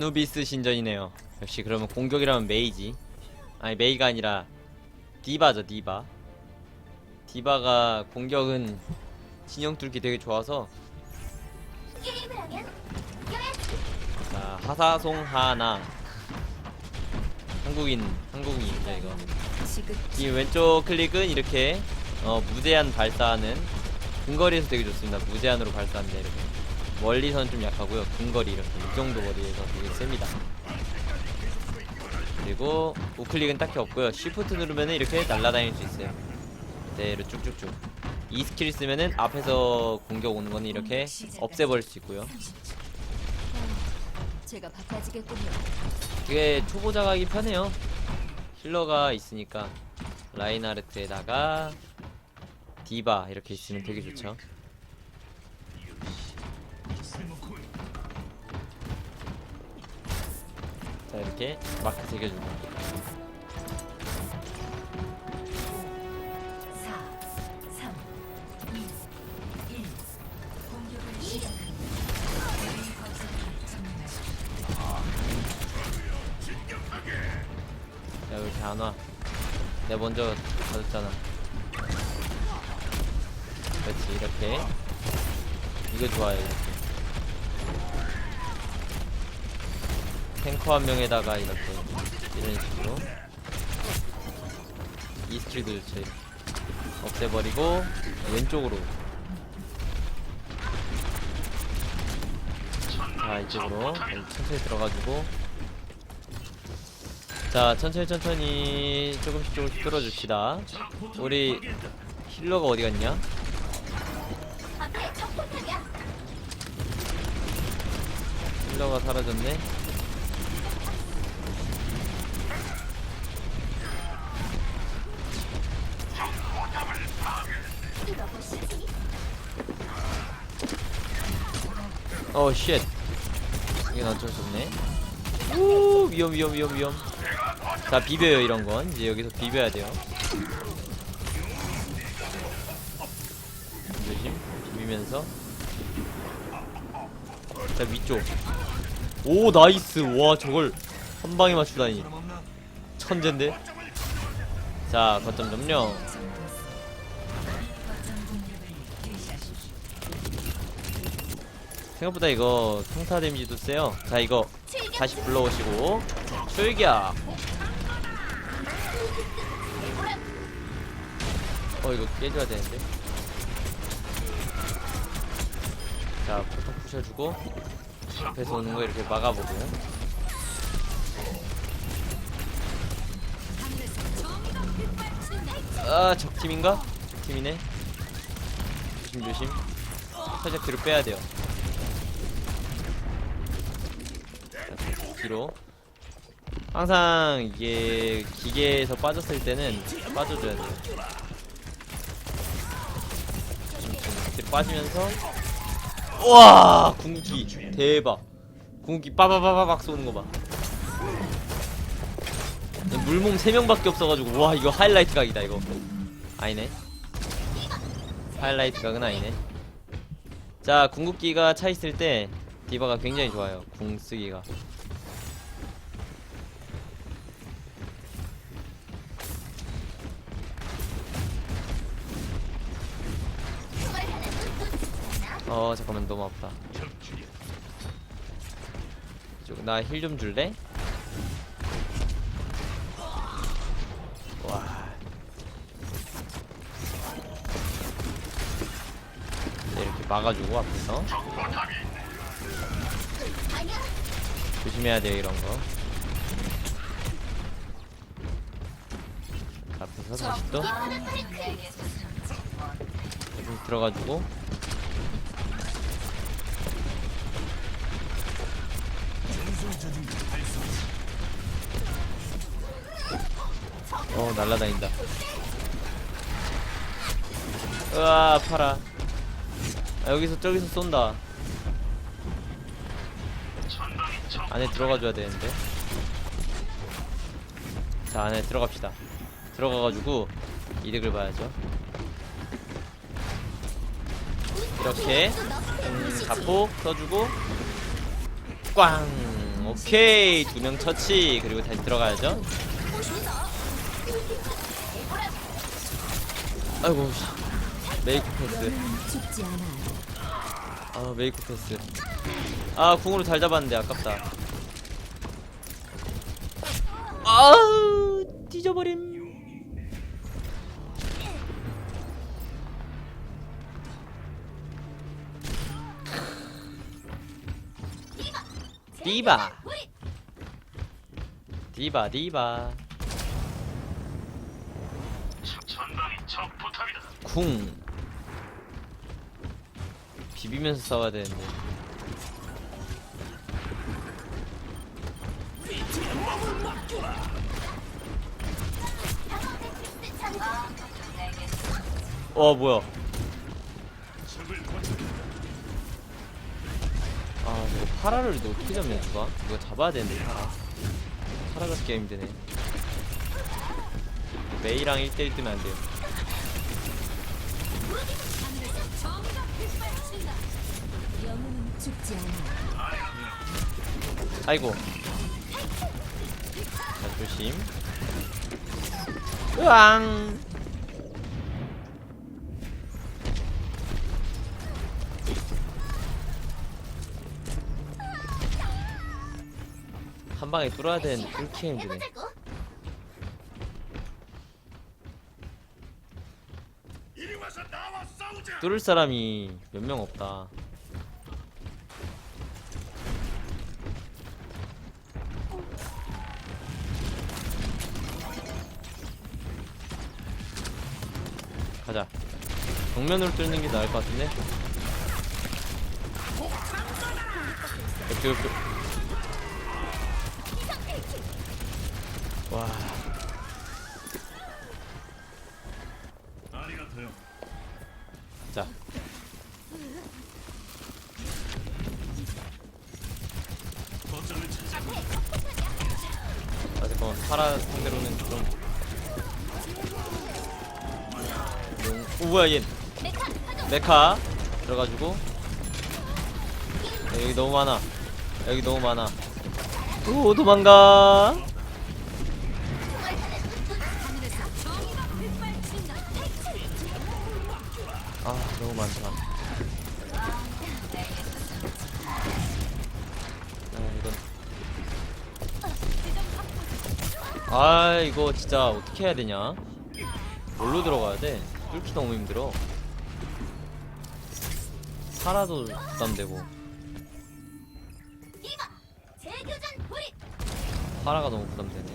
누비스 신전이네요. 역시 그러면 공격이라면 메이지. 아니 메이가 아니라 디바죠 디바. 디바가 공격은 진영 뚫기 되게 좋아서. 자 하사송 하나 한국인 한국인이죠 이거. 이 왼쪽 클릭은 이렇게 어, 무제한 발사하는 근거리에서 되게 좋습니다. 무제한으로 발사하는데 이렇게 멀리선 좀 약하고요. 근거리 이렇게 이 정도 거리에서 되게 셉니다. 그리고 우클릭은 딱히 없고요. Shift 누르면은 이렇게 날아다닐 수 있어요. 그대로 쭉쭉쭉. 이 스킬 쓰면은 앞에서 공격 오는 거는 이렇게 없애버릴 수 있고요. 제가 바빠지겠군요. 되게 초보자 가기 편해요. 힐러가 있으니까 라인하르트에다가 디바 이렇게 있으면 되게 좋죠. 이렇게 마크 새겨줍니다. 4, 3, 2, 1. 공격을 시작합니다. 야왜 이렇게 안 와? 내가 먼저 가졌잖아. 그렇지 이렇게 이거 좋아요 이렇게. 탱커 한 명에다가 이렇게 이런 식으로 이 스킬도 좋죠. 없애버리고 왼쪽으로 자 이쪽으로 천천히 들어가지고 자 천천히 천천히 조금씩 조금씩 뚫어줍시다 우리 힐러가 어디 갔냐? 앞에 적폭탄이야. 힐러가 사라졌네 어 쉣. 이건 어쩔 수 없네. 우 위험 위험 위험 위험. 자 비벼요 이런 건 이제 여기서 비벼야 돼요. 조심 비비면서. 자 위쪽. 오 나이스 와 저걸 한 방에 맞추다니 천재인데. 자 거점 점령. 생각보다 이거 평타 데미지도 세요. 자 이거 다시 불러오시고 출격. 어 이거 깨줘야 되는데. 자 포탑 부셔주고 앞에서 오는 거 이렇게 막아보고. 아 적팀인가? 적팀이네. 조심 조심. 살짝 뒤로 빼야 돼요. 뒤로. 항상 이게 기계에서 빠졌을 때는 빠져줘야 돼요. 뒤로 빠지면서. 와! 궁극기. 대박. 궁극기 빠바바바박 쏘는 거봐. 물몸 3명밖에 없어가지고. 와 이거 하이라이트 각이다 이거. 아니네. 하이라이트 각은 아니네. 자 궁극기가 차있을 때 디바가 굉장히 좋아요. 궁 쓰기가 어 잠깐만 너무 아프다 나 힐 좀 줄래? 와 네, 이렇게 막아주고 앞에서 조심해야 돼요 이런 거 앞에서 다시 또좀 들어가지고 어 날라다닌다. 으아 아파라 아, 여기서 저기서 쏜다. 안에 들어가줘야 되는데. 자 안에 들어갑시다. 들어가가지고 이득을 봐야죠. 이렇게 음, 자폭 써주고 꽝 오케이 두 명 처치. 그리고 다시 들어가야죠. 아이고 씨. 메이크 패스. 아 메이크 패스. 아 궁으로 잘 잡았는데 아깝다. 아우 뒤져버림 디바. 디바 디바. 궁. 비비면서 싸워야 되는데. 어 뭐야 이거 파라를 너 어떻게 잡냐 누가? 누가 잡아야 되는데. 파라 파라 잡기가 힘드네. 메이랑 1대1 뜨면 안 돼요. 아이고. 자 조심. 으앙 한 방에 뚫어야 되는데 뚫기 힘드네. 뚫을 사람이 몇 명 없다. 가자. 정면으로 뚫는 게 나을 것 같은데? 옆에 와 아리가토요. 자. 거점을 찾아. 아 잠깐만 파라 상대로는 좀. 용... 오 뭐야 얘. 메카 들어가지고. 야, 여기 너무 많아. 여기 너무 많아. 오 도망가. 아 너무 많다 아 이건 아 이거 진짜 어떻게 해야 되냐? 뭘로 들어가야 돼? 뚫기 너무 힘들어. 살아도 부담되고. 파라가 너무 부담되네.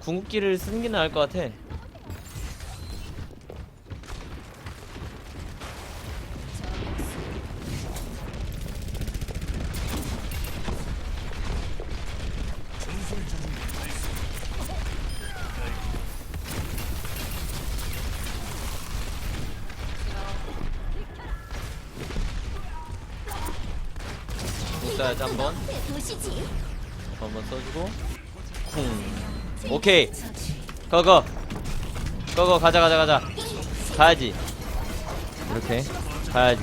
궁극기를 쓰는 게 나을 것 같아 써야지 한번. 한번 써주고. 쿵. 오케이. 거거. 거거 가자 가자 가자. 가야지. 이렇게. 가야지.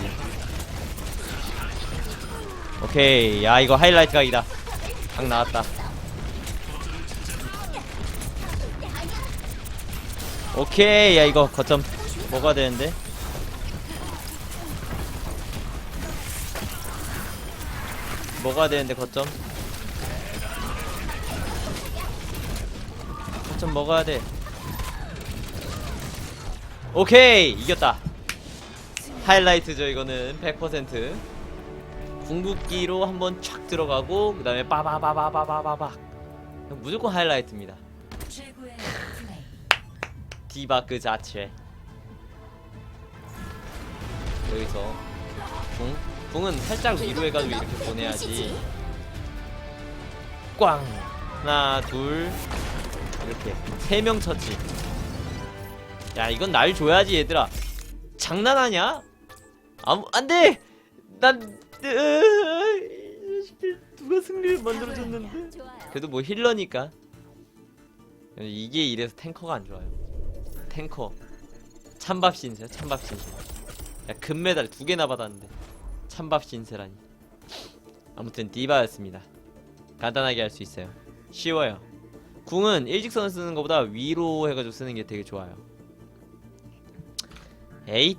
오케이. 야 이거 하이라이트 각이다. 각 나왔다. 오케이. 야 이거 거점 먹어야 되는데 먹어야 되는데 거점 좀 먹어야 돼. 오케이 이겼다. 하이라이트죠 이거는 100%. 궁극기로 한번 촥 들어가고 그 다음에 빠바바바바바바박. 무조건 하이라이트입니다. 디바 그 자체. 여기서 궁 궁은 살짝 위로 해가지고 이렇게 보내야지. 꽝 하나 둘 이렇게 세명 처치. 야 이건 날 줘야지 얘들아. 장난하냐? 아무 안돼. 난 으, 누가 승리를 만들어줬는데. 그래도 뭐 힐러니까. 이게 이래서 탱커가 안 좋아요. 탱커 찬밥 신세, 찬밥 신세. 야 금메달 두 개나 받았는데 찬밥 신세라니. 아무튼 디바였습니다. 간단하게 할 수 있어요. 쉬워요. 궁은 일직선을 쓰는 것보다 위로 해가지고 쓰는 게 되게 좋아요. 에잇